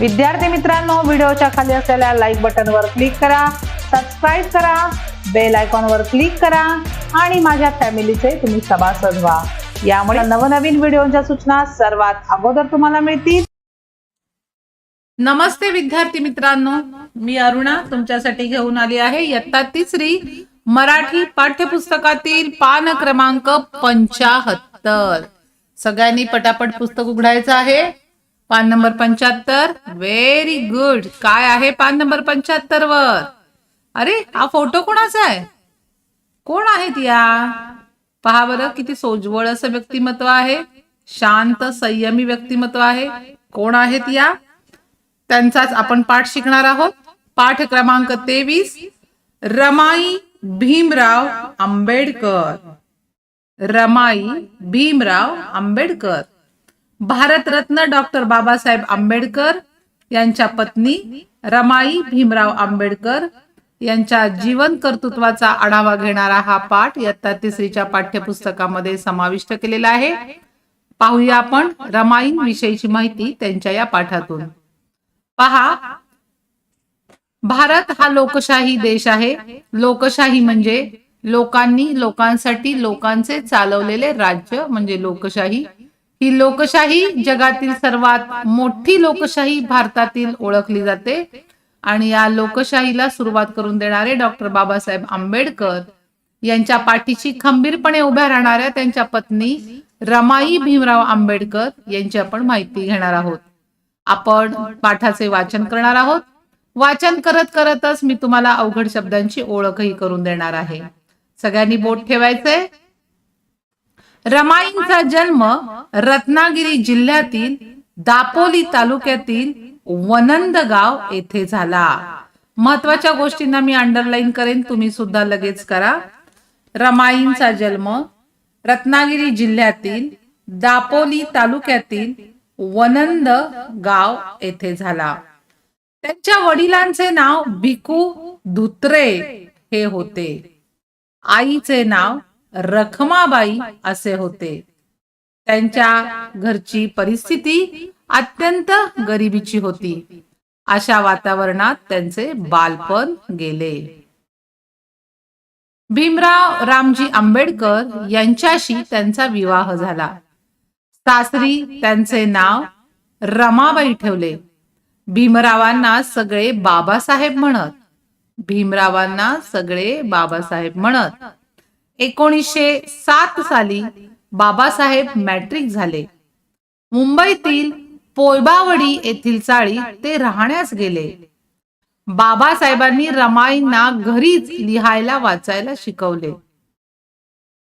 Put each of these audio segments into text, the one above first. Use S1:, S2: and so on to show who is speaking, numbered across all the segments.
S1: विद्यार्थी मित्रांनो व्हिडिओच्या खाली असलेल्या लाईक बटनवर क्लिक करा सबस्क्राईब करा बेल आयकॉनवर क्लिक करा आणि माझ्या फॅमिलीचे तुम्ही सभासद व्हा यामुळे नवनवीन व्हिडिओच्या सूचना सर्वात अगोदर तुम्हाला मिळतील. नमस्ते विद्यार्थी मित्रांनो. मी अरुणा तुमच्यासाठी घेऊन आली आहे इयत्ता तिसरी मराठी पाठ्यपुस्तकातील पान क्रमांक पंचाहत्तर. सगळ्यांनी पटापट पुस्तक उघडायचं आहे. पान नंबर पंच्याहत्तर. व्हेरी गुड काय आहे पान नंबर पंच्याहत्तर वर? अरे हा फोटो कोणाचा आहे? कोण आहेत या? पहा बरं किती सोज्वळ असं व्यक्तिमत्व आहे. शांत संयमी व्यक्तिमत्व आहे. कोण आहेत या? त्यांचाच आपण पाठ शिकणार आहोत. पाठ क्रमांक तेवीस. रमाई भीमराव आंबेडकर. रमाई भीमराव आंबेडकर. भारतरत्न डॉक्टर बाबासाहेब आंबेडकर यांच्या पत्नी रमाई भीमराव आंबेडकर यांच्या जीवन कर्तृत्वाचा आढावा घेणारा हा पाठ इयत्ता तिसरीच्या पाठ्यपुस्तकामध्ये समाविष्ट केलेला आहे. पाहूया आपण रमाईन विषयीची माहिती त्यांच्या या पाठातून. पहा भारत हा लोकशाही देश आहे. लोकशाही म्हणजे लोकांनी लोकांसाठी लोकांचे चालवलेले राज्य म्हणजे लोकशाही. ही लोकशाही जगातील सर्वात मोठी लोकशाही भारतातील ओळखली जाते. आणि या लोकशाहीला सुरुवात करून देणारे डॉक्टर बाबासाहेब आंबेडकर यांच्या पाठीशी खंबीरपणे उभ्या राहणाऱ्या त्यांच्या पत्नी रमाई भीमराव आंबेडकर यांची आपण माहिती घेणार आहोत. आपण पाठाचे वाचन करणार आहोत. वाचन करत करतच मी तुम्हाला अवघड शब्दांची ओळखही करून देणार आहे. सगळ्यांनी बोट ठेवायचंय. रमाईंचा जन्म रत्नागिरी जिल्ह्यातील दापोली तालुक्यातील वनंद गाव येथे झाला. महत्त्वाच्या गोष्टींना मी अंडरलाईन करेन तुम्ही सुद्धा लगेच करा. रमाईंचा जन्म रत्नागिरी जिल्ह्यातील दापोली तालुक्यातील वनंद गाव येथे झाला. त्यांच्या वडिलांचे नाव भिकू धुत्रे हे होते. आईचे नाव रखमाबाई असे होते. त्यांच्या घरची परिस्थिती अत्यंत गरिबीची होती. अशा वातावरणात त्यांचे बालपण गेले. भीमराव रामजी आंबेडकर यांच्याशी त्यांचा विवाह झाला. सासरी त्यांचे नाव रमाबाई ठेवले. भीमरावांना सगळे बाबासाहेब म्हणत. भीमरावांना सगळे बाबासाहेब म्हणत. एकोणीसशे सात साली बाबासाहेब मॅट्रिक झाले. मुंबईतील पोयबावडी येथील चाळी ते राहण्यास गेले. बाबासाहेबांनी रमाईंना घरीच लिहायला वाचायला शिकवले.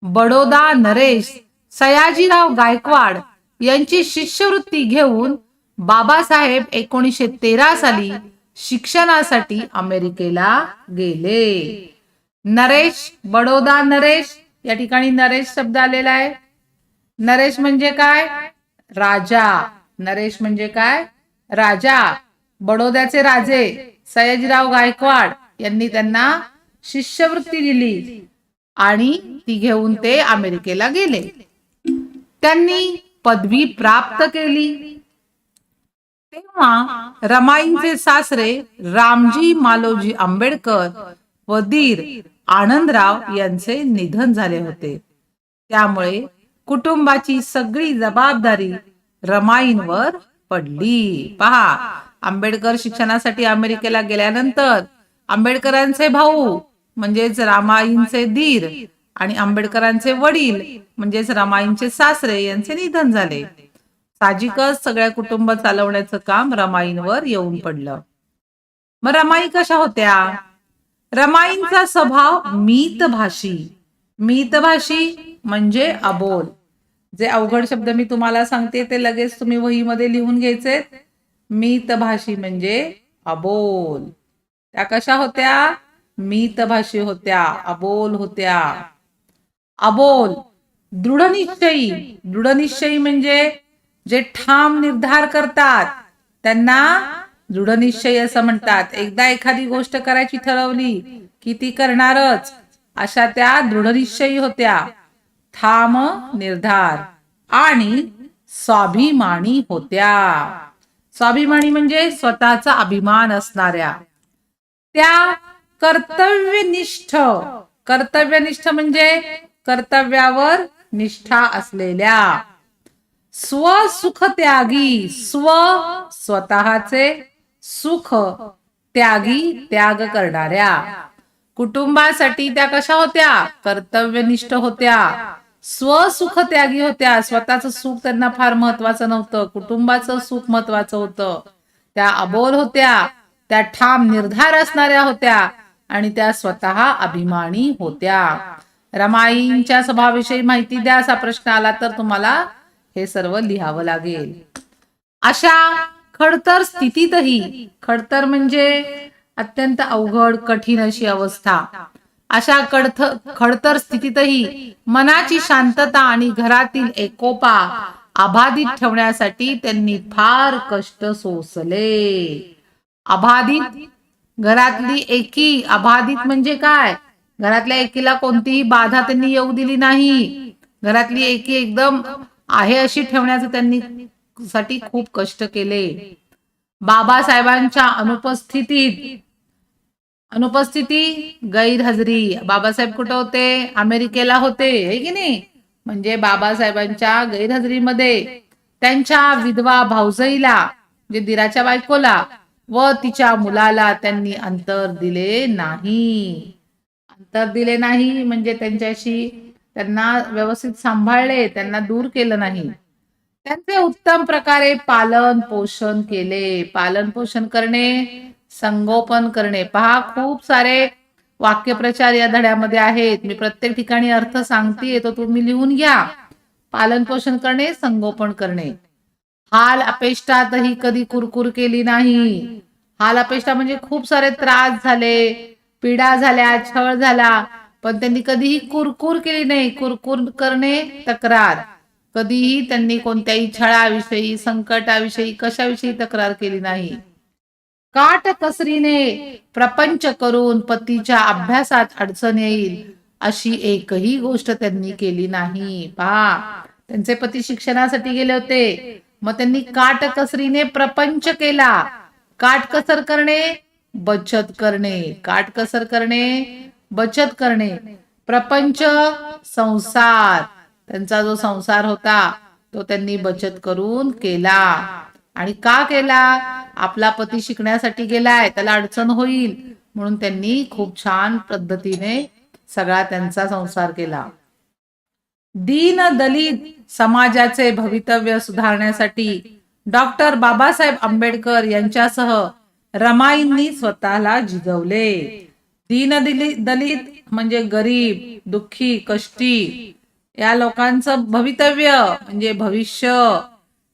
S1: बडोदा नरेश सयाजीराव गायकवाड यांची शिष्यवृत्ती घेऊन बाबासाहेब एकोणीसशे तेरा साली शिक्षणासाठी अमेरिकेला गेले. नरेश बडोदा नरेश या ठिकाणी नरेश शब्द आलेला आहे. नरेश म्हणजे काय? राजा. नरेश म्हणजे काय? राजा. बडोद्याचे राजे सयाजीराव गायकवाड यांनी त्यांना शिष्यवृत्ती दिली आणि ती घेऊन ते अमेरिकेला गेले. त्यांनी पदवी प्राप्त केली. तेव्हा रमाईंचे सासरे रामजी मालोजी आंबेडकर व दीर आनंदराव यांचे निधन झाले होते. त्यामुळे कुटुंबाची सगळी जबाबदारी रमाईंवर पडली. पहा आंबेडकर शिक्षणासाठी अमेरिकेला गेल्यानंतर आंबेडकरांचे भाऊ म्हणजेच रामाईंचे धीर आणि आंबेडकरांचे वडील म्हणजेच रमाईंचे सासरे यांचे निधन झाले. साहजिकच सगळ्या कुटुंब चालवण्याचं काम रमाईंवर येऊन पडलं. मग रमाई कशा होत्या? रमाईंचा स्वभाव मीतभाषी. मीतभाषी म्हणजे अबोल. जे अवघड शब्द मी तुम्हाला सांगते ते लगेच तुम्ही वहीमध्ये लिहून घ्यायचे. मीतभाषी म्हणजे अबोल. त्या कशा होत्या? मीतभाषी होत्या अबोल होत्या. अबोल दृढनिश्चयी. दृढनिश्चयी म्हणजे जे ठाम निर्धार करतात. त्यांना दृढनिश्चय असं म्हणतात. एकदा एखादी गोष्ट करायची ठरवली की ती करणारच. अशा त्या दृढनिश्चयी होत्या. ठाम निर्धार आणि स्वाभिमानी होत्या. स्वाभिमानी म्हणजे स्वतःचा अभिमान असणाऱ्या. त्या कर्तव्यनिष्ठ. कर्तव्यनिष्ठ म्हणजे कर्तव्यावर निष्ठा असलेल्या. स्वसुख त्यागी स्व स्वतःचे सुख त्यागी त्याग करणाऱ्या. कुटुंबासाठी त्या कशा होत्या? कर्तव्यनिष्ठ होत्या. स्वसुख त्यागी होत्या. स्वतःचं सुख त्यांना फार महत्वाचं नव्हतं. कुटुंबाचं सुख महत्वाचं होतं. त्या अबोल होत्या. त्या ठाम निर्धार असणाऱ्या होत्या. आणि त्या स्वतः अभिमानी होत्या. रमाईंच्या स्वभावाविषयी माहिती द्या असा प्रश्न आला तर तुम्हाला हे सर्व लिहावं लागेल. अशा खडतर स्थितीतही खडतर म्हणजे अत्यंत अवघड कठीण अशी अवस्था. अशा कडथ खडतर स्थितीतही मनाची शांतता आणि घरातील एकोपा अबाधित ठेवण्यासाठी त्यांनी फार कष्ट सोसले. अबाधित? घरातली एकी अबाधित म्हणजे काय? घरातल्या एकीला कोणतीही बाधा त्यांनी येऊ दिली नाही. घरातली एकी एकदम आहे अशी ठेवण्याचं त्यांनी साठी खूप कष्ट केले. बाबासाहेबांच्या अनुपस्थितीत अनुपस्थिती गैरहजरी. बाबासाहेब कुठे होते? अमेरिकेला होते हे की नाही? म्हणजे बाबासाहेबांच्या गैरहजरीमध्ये. त्यांच्या विधवा भाऊजईला म्हणजे दिराच्या बायकोला व तिच्या मुलाला त्यांनी अंतर दिले नाही. अंतर दिले नाही म्हणजे त्यांच्याशी त्यांना व्यवस्थित सांभाळले त्यांना दूर केलं नाही. त्यांचे उत्तम प्रकारे पालन पोषण केले. पालन पोषण करणे संगोपन करणे. पहा खूप सारे वाक्यप्रचार या धड्यामध्ये आहेत. मी प्रत्येक ठिकाणी अर्थ सांगते तो तुम्ही लिहून घ्या. पालन पोषण करणे संगोपन करणे. हाल अपेष्टातही कधी कुरकुर केली नाही. हाल अपेष्टा म्हणजे खूप सारे त्रास झाले पीडा झाल्या छळ झाला पण त्यांनी कधीही कुरकुर केली नाही. कुरकुर करणे तक्रार. कधीही त्यांनी कोणत्याही छळाविषयी संकटाविषयी कशाविषयी तक्रार केली नाही. काट कसरीने प्रपंच करून पतीच्या अभ्यासात अडचण येईल अशी एकही गोष्ट त्यांनी केली नाही. पहा त्यांचे पती शिक्षणासाठी गेले होते. मग त्यांनी काटकसरीने प्रपंच केला. काटकसर करणे बचत करणे. काटकसर करणे बचत करणे. प्रपंच संसार. त्यांचा जो संसार होता तो त्यांनी बचत करून केला. आणि का केला? आपला पती शिकण्यासाठी गेलाय त्याला अडचण होईल. म्हणून त्यांनी खूप छान पद्धतीने सगळा त्यांचा संसार केला. दीन दलित समाजाचे भवितव्य सुधारण्यासाठी डॉक्टर बाबासाहेब आंबेडकर यांच्यासह रमाईंनी स्वतःला जिजवले दीन दलित दलित म्हणजे गरीब दुःखी कष्टी या लोकांचं भवितव्य म्हणजे भविष्य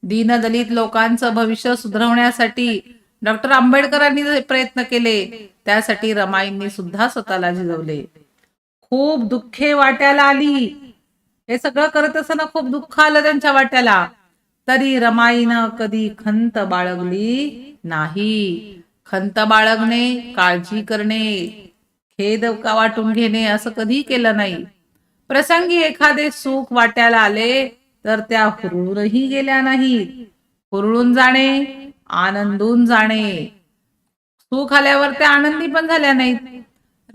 S1: दीनदलित लोकांचं भविष्य सुधारवण्यासाठी डॉक्टर आंबेडकरांनी प्रयत्न केले त्यासाठी रमाईंनी सुद्धा स्वतःला झिजवले खूप दुःखे वाट्याला आली. हे सगळं करत असताना खूप दुःख आलं त्यांच्या वाट्याला. तरी रमाईनं कधी खंत बाळगली नाही. खंत बाळगणे काळजी करणे खेद का वाटून घेणे असं कधी केलं नाही. प्रसंगी एखादे सुख वाट्याला आले तर त्या हुरळूनही गेल्या नाहीत. हुरळून जाणे आनंदून जाणे. सुख आल्यावर त्या आनंदी पण झाल्या नाहीत.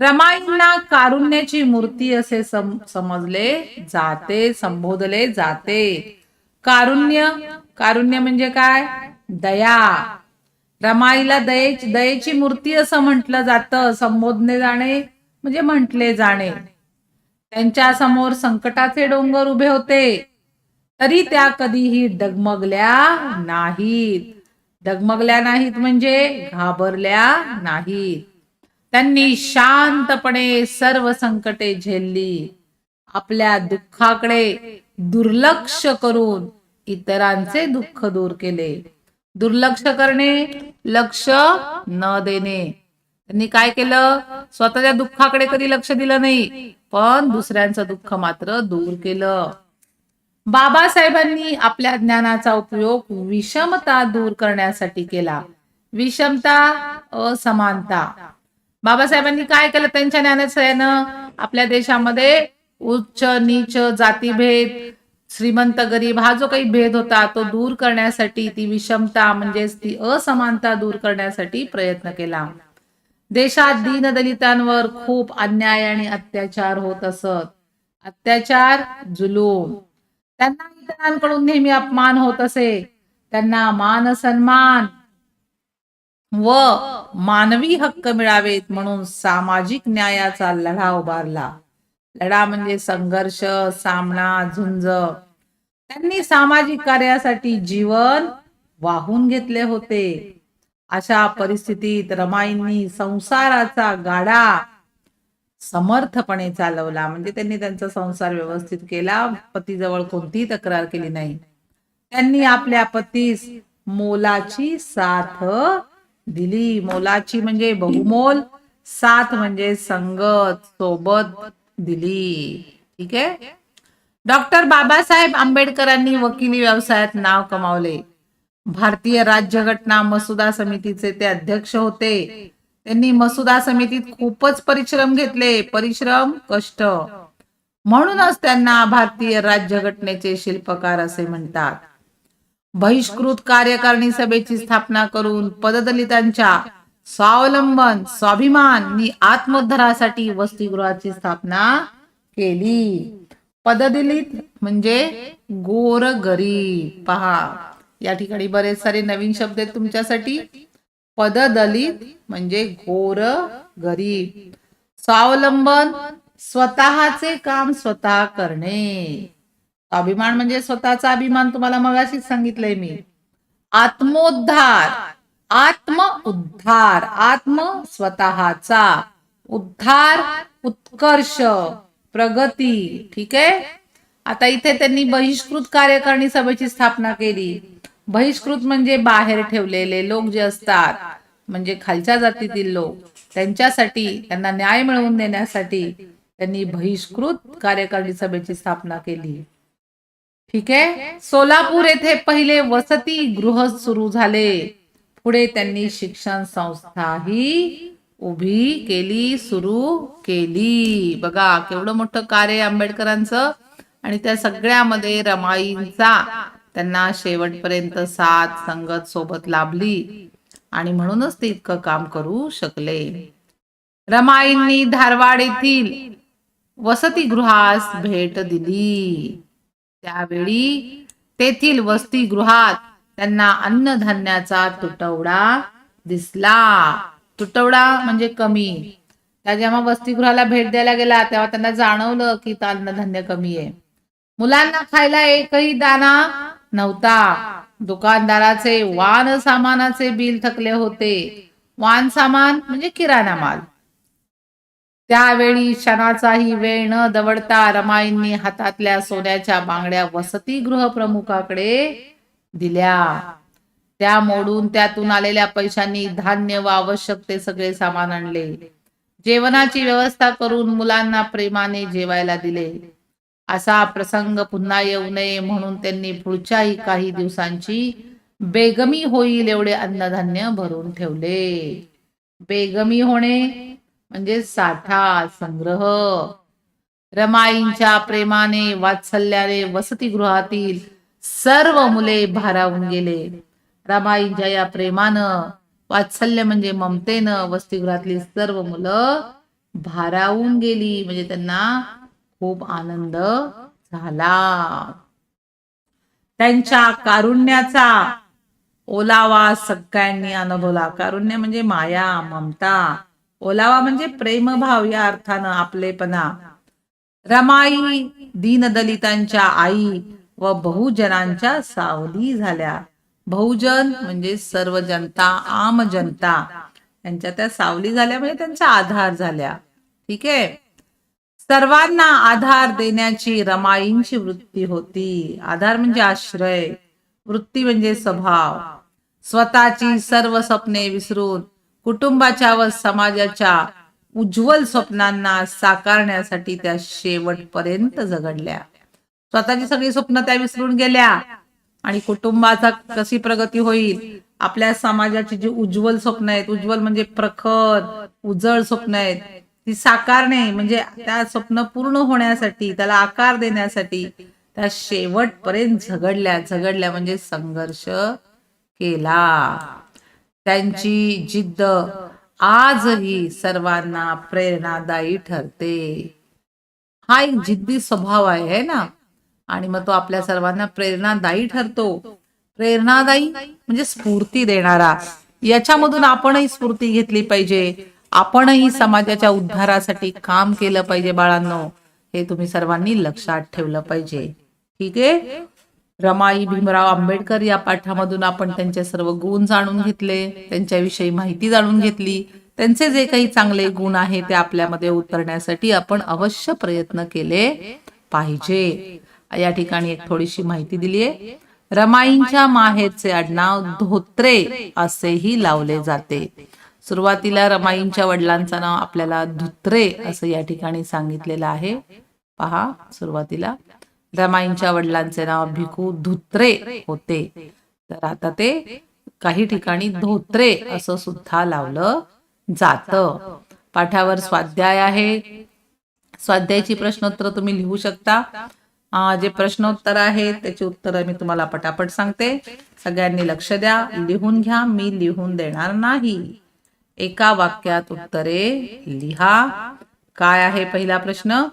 S1: रमाईंना कारुण्याची मूर्ती असे सम समजले जाते संबोधले जाते. कारुण्य कारुण्य म्हणजे काय? दया. रमाईला दये दयेची मूर्ती असं म्हटलं जातं. संबोधले जाणे म्हणजे म्हटले जाणे. त्यांच्यासमोर संकटाचे डोंगर उभे होते. तरी त्या कधीही डगमगल्या नाहीत. डगमगल्या नाहीत म्हणजे घाबरल्या नाहीत. त्यांनी शांतपणे सर्व संकटे झेलली. आपल्या दुःखाकडे दुर्लक्ष करून इतरांचे दुःख दूर केले. दुर्लक्ष करणे लक्ष न देणे. त्यांनी काय केलं? स्वतःच्या दुःखाकडे कधी लक्ष दिलं नाही. पण दुसऱ्यांचं दुःख मात्र दूर केलं. बाबासाहेबांनी आपल्या ज्ञानाचा उपयोग विषमता दूर करण्यासाठी केला. विषमता असमानता. बाबासाहेबांनी काय केलं? त्यांच्या ज्ञानाचं आपल्या देशामध्ये उच्च नीच जातीभेद श्रीमंत गरीब हा जो काही भेद होता तो दूर करण्यासाठी ती विषमता म्हणजेच ती असमानता दूर करण्यासाठी प्रयत्न केला. देशात दीनदलितांवर खूप अन्याय आणि अत्याचार होत असत. अत्याचार जुलूम. त्यांना इतरांकडून नेहमी अपमान होत असे. त्यांना मान सन्मान व मानवी हक्क मिळावेत म्हणून सामाजिक न्यायाचा लढा उभारला. लढा म्हणजे संघर्ष सामना झुंज. त्यांनी सामाजिक कार्यासाठी जीवन वाहून घेतले होते. अशा परिस्थितीत रमाईंनी संसाराचा गाडा समर्थपणे चालवला. म्हणजे त्यांनी त्यांचा संसार व्यवस्थित केला. पतीजवळ कोणतीही तक्रार केली नाही. त्यांनी आपल्या पतीस मोलाची साथ दिली. मोलाची म्हणजे बहुमोल साथ म्हणजे संगत सोबत दिली. ठीक आहे? डॉक्टर बाबासाहेब आंबेडकरांनी वकिली व्यवसायात नाव कमावले. भारतीय राज्यघटना मसुदा समितीचे ते अध्यक्ष होते. त्यांनी मसुदा समितीत खूपच परिश्रम घेतले. परिश्रम कष्ट. म्हणूनच त्यांना भारतीय राज्यघटनेचे शिल्पकार असे म्हणतात. बहिष्कृत कार्यकारिणी सभेची स्थापना करून पददलितांच्या स्वावलंबन स्वाभिमान आणि आत्मोद्धारासाठी वसतिगृहाची स्थापना केली. पददलित म्हणजे गोर गरीब पहा. या ठिकाणी बरेच सारे नवीन शब्द आहेत तुमच्यासाठी. पद दलित म्हणजे घोर गरीब. स्वावलंबन स्वतःचे काम स्वतः करणे. अभिमान म्हणजे स्वतःचा अभिमान तुम्हाला मगाशीच सांगितलंय मी. आत्मोद्धार आत्म उद्धार आत्म स्वतःचा. उद्धार उत्कर्ष प्रगती ठीक आहे? आता इथे त्यांनी बहिष्कृत कार्यकारिणी सभेची स्थापना केली. बहिष्कृत म्हणजे बाहेर ठेवलेले लोक जे असतात म्हणजे खालच्या जातीतील लोक त्यांच्यासाठी त्यांना न्याय मिळवून देण्यासाठी त्यांनी बहिष्कृत कार्यकारिणी सभेची स्थापना केली. ठीक आहे? सोलापूर येथे पहिले वसती गृह सुरू झाले. पुढे त्यांनी शिक्षण संस्था ही उभी केली सुरू केली. बघा केवढं मोठं कार्य आंबेडकरांचं. आणि त्या सगळ्यामध्ये रमाईंचा त्यांना शेवटपर्यंत साथ संगत सोबत लाभली. आणि म्हणूनच ते इतकं काम करू शकले. रमाईंनी धारवाड येथील वसतिगृहास भेट दिली. त्यावेळी तेथील वसतिगृहात त्यांना अन्नधान्याचा तुटवडा दिसला. तुटवडा म्हणजे कमी. त्या जेव्हा वसतिगृहाला भेट द्यायला गेला तेव्हा त्यांना जाणवलं की अन्नधान्य कमी आहे. मुलांना खायला एकही दाना नव्हता. दुकानदाराचे वान सामानाचे बिल थकले होते. वान सामान म्हणजे किराणा माल. त्यावेळी क्षणाचाही वेळ न दवडता रमाईंनी हातातल्या सोन्याच्या बांगड्या वसतिगृह प्रमुखाकडे दिल्या. त्या मोडून त्यातून आलेल्या पैशांनी धान्य व आवश्यक ते सगळे सामान आणले. जेवणाची व्यवस्था करून मुलांना प्रेमाने जेवायला दिले. असा प्रसंग पुन्हा येऊ नये म्हणून त्यांनी पुढच्याही काही दिवसांची बेगमी होईल एवढे अन्नधान्य भरून ठेवले. बेगमी होणे म्हणजे साठा संग्रह. रमाईंच्या प्रेमाने वात्सल्याने वसतिगृहातील सर्व मुले भारावून गेले. रमाईंच्या या प्रेमानं वात्सल्य म्हणजे ममतेनं वसतिगृहातली सर्व मुलं भारावून गेली. म्हणजे त्यांना खूप आनंद झाला. त्यांच्या कारुण्याचा ओलावा सगळ्यांनी अनुभवला. कारुण्य म्हणजे माया ममता. ओलावा म्हणजे प्रेमभाव या अर्थानं आपलेपणा. रमाई दीनदलितांच्या आई व बहुजनांच्या सावली झाल्या. बहुजन म्हणजे सर्व जनता आम जनता. त्यांच्या त्या सावली झाल्या म्हणजे त्यांचा आधार झाल्या. ठीक आहे? सर्वांना आधार देण्याची रमाईंची वृत्ती होती. आधार म्हणजे आश्रय वृत्ती म्हणजे स्वभाव. स्वतःची सर्व स्वप्ने विसरून कुटुंबाच्या व समाजाच्या उज्ज्वल स्वप्नांना साकारण्यासाठी त्या शेवटपर्यंत झगडल्या. स्वतःची सगळी स्वप्न त्या विसरून गेल्या आणि कुटुंबाचा कशी प्रगती होईल? आपल्या समाजाची जी उज्ज्वल स्वप्न आहेत उज्ज्वल म्हणजे प्रखर उजळ स्वप्न आहेत ती साकारणे म्हणजे त्या स्वप्न पूर्ण होण्यासाठी त्याला आकार देण्यासाठी त्या शेवटपर्यंत झगडल्या झगडल्या म्हणजे संघर्ष केला. त्यांची जिद्द आजही सर्वांना प्रेरणादायी ठरते. हा एक जिद्दी स्वभाव आहे ना? आणि मग तो आपल्या सर्वांना प्रेरणादायी ठरतो. प्रेरणादायी म्हणजे स्फूर्ती देणारा. याच्यामधून आपणही स्फूर्ती घेतली पाहिजे. आपणही समाजाच्या उद्धारासाठी काम केलं पाहिजे बाळांनो. हे तुम्ही सर्वांनी लक्षात ठेवलं पाहिजे. ठीक आहे? रमाई भीमराव आंबेडकर या पाठामधून आपण त्यांचे सर्व गुण जाणून घेतले. त्यांच्याविषयी माहिती जाणून घेतली. त्यांचे जे काही चांगले गुण आहे ते आपल्यामध्ये उतरण्यासाठी आपण अवश्य प्रयत्न केले पाहिजे. या ठिकाणी एक थोडीशी माहिती दिली आहे रमाईंच्या माहेरचे आडनाव धोत्रे असेही लावले जाते. सुरुवातीला रमाईंच्या वडिलांचं नाव आपल्याला धुत्रे असं या ठिकाणी सांगितलेलं आहे. पहा सुरुवातीला. रमाईंच्या वडिलांचे नाव भिकू धुत्रे होते. तर आता ते काही ठिकाणी धोत्रे असं सुद्धा लावलं जात. पाठावर स्वाध्याय आहे. स्वाध्यायाची प्रश्नोत्तर तुम्ही लिहू शकता. जे प्रश्नोत्तर आहे त्याची उत्तरं मी तुम्हाला पटापट सांगते. सगळ्यांनी लक्ष द्या. लिहून घ्या. मी लिहून देणार नाही. एका वाक्यात उत्तरे लिहा. काय आहे पहिला प्रश्न?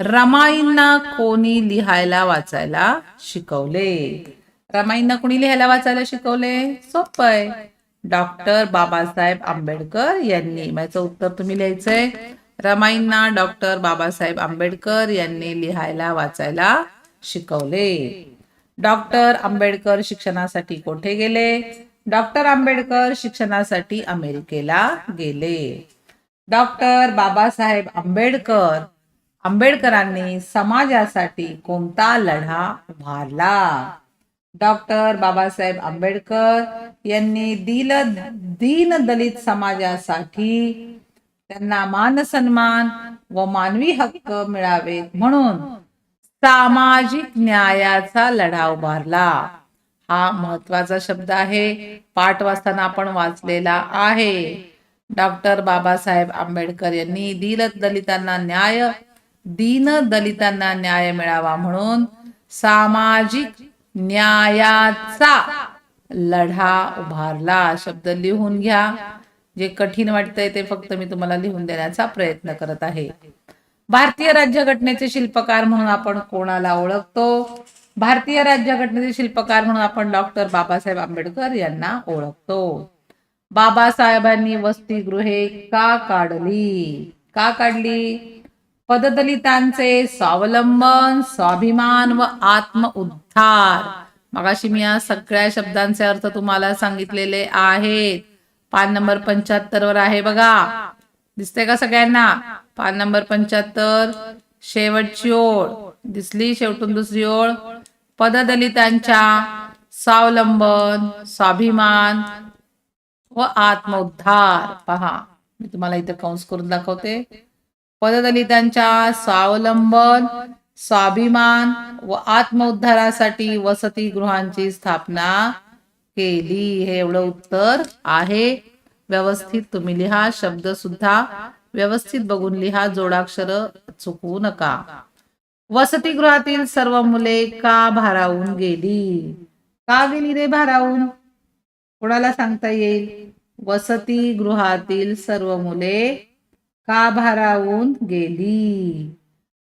S1: रमाईंना कोणी लिहायला वाचायला शिकवले? रमाईंना कोणी लिहायला वाचायला शिकवले? सोप आहे. डॉक्टर बाबासाहेब आंबेडकर यांनी. माझं उत्तर तुम्ही लिहायचंय. रमाईंना डॉक्टर बाबासाहेब आंबेडकर यांनी लिहायला वाचायला शिकवले. डॉक्टर आंबेडकर शिक्षणासाठी कोठे गेले? डॉक्टर आंबेडकर शिक्षणासाठी अमेरिकेला गेले. डॉक्टर बाबासाहेब आंबेडकर आंबेडकरांनी समाजासाठी कोणता लढा उभारला? डॉक्टर बाबासाहेब आंबेडकर यांनी दिल दीन दलित समाजासाठी त्यांना मान सन्मान व मानवी हक्क मिळावेत म्हणून सामाजिक न्यायाचा लढा उभारला. हा महत्त्वाचा शब्द आहे. पाठ वाचताना आपण वाचलेला आहे. डॉक्टर बाबासाहेब आंबेडकर यांनी दीन दलितांना न्याय दीन दलितांना न्याय मिळावा म्हणून सामाजिक न्यायाचा लढा उभारला. शब्द लिहून घ्या. जे कठीण वाटतंय ते फक्त मी तुम्हाला लिहून देण्याचा प्रयत्न करत आहे. भारतीय राज्यघटनेचे शिल्पकार म्हणून आपण कोणाला ओळखतो? भारतीय राज्यघटनेचे शिल्पकार म्हणून आपण डॉक्टर बाबासाहेब आंबेडकर यांना ओळखतो. बाबासाहेबांनी वसतिगृहे का काढली? का काढली? पददलितांचे स्वावलंबन स्वाभिमान व आत्म उद्धार. मगाशी मी या सगळ्या शब्दांचे अर्थ तुम्हाला सांगितलेले आहेत. पान नंबर पंच्याहत्तर वर आहे बघा. दिसते का सगळ्यांना? पान नंबर पंच्याहत्तर. शेवटची ओळ. दिसली शेवटून दुसरी ओळ. पददलितांच्या स्वावलंबन स्वाभिमान व आत्मोद्धार. पहा मी तुम्हाला इथं कंस करून दाखवते. पददलितांच्या स्वावलंबन स्वाभिमान व आत्मउद्धारासाठी वसतिगृहांची स्थापना केली. हे एवढं उत्तर आहे. व्यवस्थित तुम्ही लिहा शब्द सुद्धा व्यवस्थित बघून लिहा जोडाक्षर चुकवू नका. वसतिगृहातील सर्व मुले का भारावून गेली? का गेली रे भारावून? कोणाला सांगता येईल? वसतिगृहातील सर्व मुले का भारावून गेली?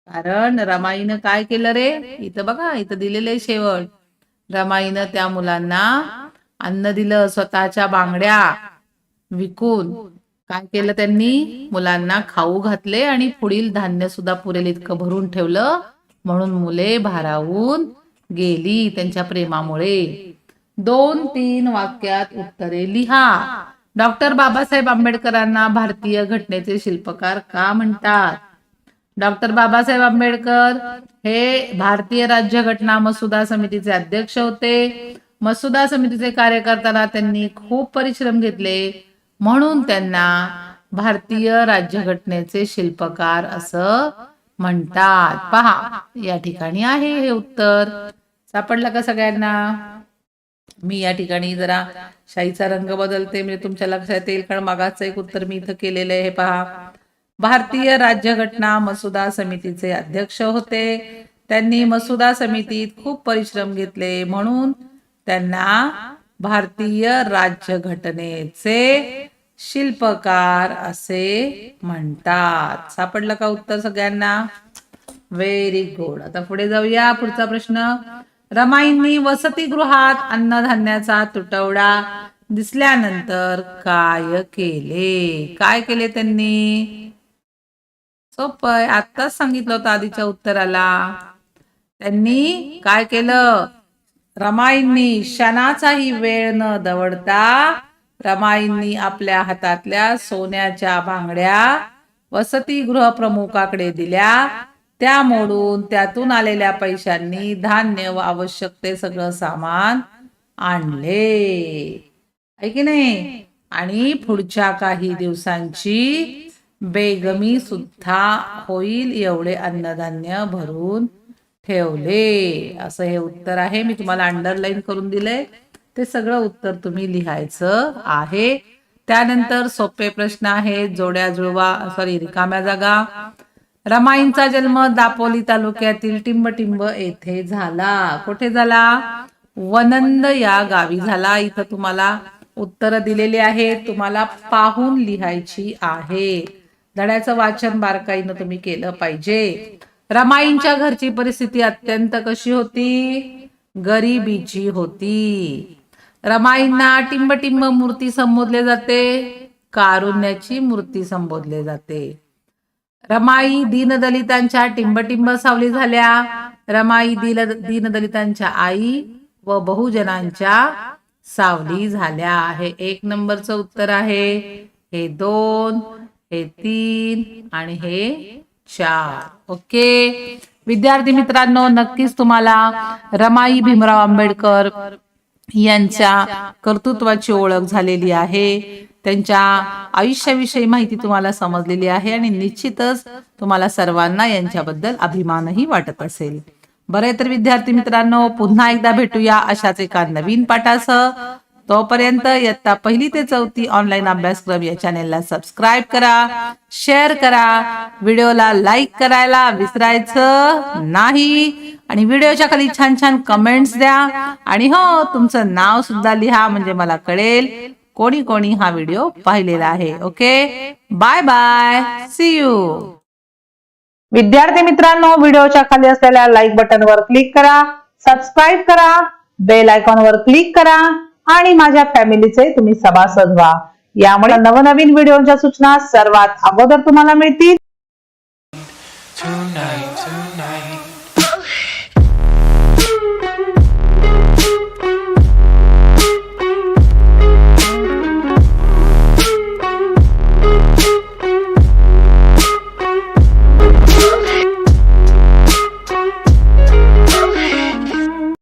S1: कारण रमाईनं काय केलं रे? इथं बघा इथं दिलेले शेवट. रमाईनं त्या मुलांना अन्न दिलं स्वतःच्या बांगड्या विकून. काय केलं त्यांनी? मुलांना खाऊ घातले आणि पुढील धान्य सुद्धा पुरेल इतकं भरून ठेवलं. म्हणून मुले भारावून गेली त्यांच्या प्रेमामुळे. दोन तीन वाक्यात उत्तरे लिहा. डॉक्टर बाबासाहेब आंबेडकरांना भारतीय घटनेचे शिल्पकार का म्हणतात? डॉक्टर बाबासाहेब आंबेडकर हे भारतीय राज्यघटना मसुदा समितीचे अध्यक्ष होते. मसुदा समितीचे कार्य करताना त्यांनी खूप परिश्रम घेतले. म्हणून त्यांना भारतीय राज्यघटनेचे शिल्पकार असं म्हणतात. पहा या ठिकाणी आहे हे उत्तर. सापडलं का सगळ्यांना? मी या ठिकाणी जरा शाईचा रंग बदलते म्हणजे तुमच्या लक्षात येईल कारण मागाचं एक उत्तर मी इथं केलेलं आहे हे पहा. भारतीय राज्यघटना मसुदा समितीचे अध्यक्ष होते. त्यांनी मसुदा समितीत खूप परिश्रम घेतले म्हणून त्यांना भारतीय राज्यघटनेचे शिल्पकार असे म्हणतात. सापडलं का उत्तर सगळ्यांना? व्हेरी गुड आता पुढे जाऊया. पुढचा प्रश्न. रमाईंनी वसतिगृहात अन्नधान्याचा तुटवडा दिसल्यानंतर काय केले? काय केले त्यांनी? सोपय आत्ताच सांगितलं होतं आधीच्या उत्तराला. त्यांनी काय केलं? रमाईंनी क्षणाचाही वेळ न दवडता रमाईंनी आपल्या हातातल्या सोन्याच्या भांगड्या वसतिगृह प्रमुखाकडे दिल्या. त्या मोडून त्यातून आलेल्या पैशांनी धान्य व आवश्यक ते सगळं सामान आणले. आहे की नाही? आणि पुढच्या काही दिवसांची बेगमी सुद्धा होईल एवढे अन्नधान्य भरून ठेवले. असं हे उत्तर आहे. मी तुम्हाला अंडरलाईन करून दिले ते सगळं उत्तर तुम्ही लिहायचं आहे. त्यानंतर सोपे प्रश्न आहेत जोड्या जुळवा सॉरी रिकाम्या जागा. रमाईंचा जन्म दापोली तालुक्यातील टिंबटिंब येथे झाला. कुठे झाला? वनंद या गावी झाला. इथं तुम्हाला उत्तर दिलेली आहेत. तुम्हाला पाहून लिहायची आहे. धड्याचं वाचन बारकाईनं तुम्ही केलं पाहिजे. रमाईंच्या घरची परिस्थिती अत्यंत कशी होती? गरिबीची होती. रमाईंना टिंबटिंब मूर्ती संबोधले जाते कारुण्याची मूर्ती संबोधले जाते. रमाई दीनदलितांच्या टिंबटिंब सावली झाल्या. रमाई दिल दीनदलितांच्या आई व बहुजनांच्या सावली झाल्या हे एक नंबरचं उत्तर आहे. हे दोन हे तीन आणि हे चार. ओके. विद्यार्थी मित्रांनो नक्कीच तुम्हाला रमाई भीमराव आंबेडकर यांच्या कर्तृत्वाची ओळख झालेली आहे. त्यांच्या आयुष्याविषयी माहिती तुम्हाला समजलेली आहे आणि निश्चितच तुम्हाला सर्वांना यांच्याबद्दल अभिमानही वाटत असेल. बरे तर विद्यार्थी मित्रांनो पुन्हा एकदा भेटूया अशाच एका नवीन पाठासह. तोपर्यंत इयत्ता पहिली ते चौथी ऑनलाईन अभ्यासक्रम या चॅनेलला सबस्क्राईब करा शेअर करा. व्हिडिओला लाईक करायला विसरायचं नाही. आणि व्हिडिओच्या खाली छान छान कमेंट्स द्या. आणि हो तुमचं नाव सुद्धा लिहा म्हणजे मला कळेल कोणी कोणी हा व्हिडिओ पाहिलेला आहे. Okay? Bye bye see you
S2: विद्यार्थी मित्रांनो व्हिडिओच्या खाली असलेल्या लाईक बटनवर क्लिक करा. सबस्क्राईब करा. बेल आयकॉनवर क्लिक करा. आणि माझ्या फॅमिलीचे तुम्ही सभासद व्हा. यामुळे नवनवीन व्हिडिओच्या सूचना सर्वात अगोदर तुम्हाला मिळतील.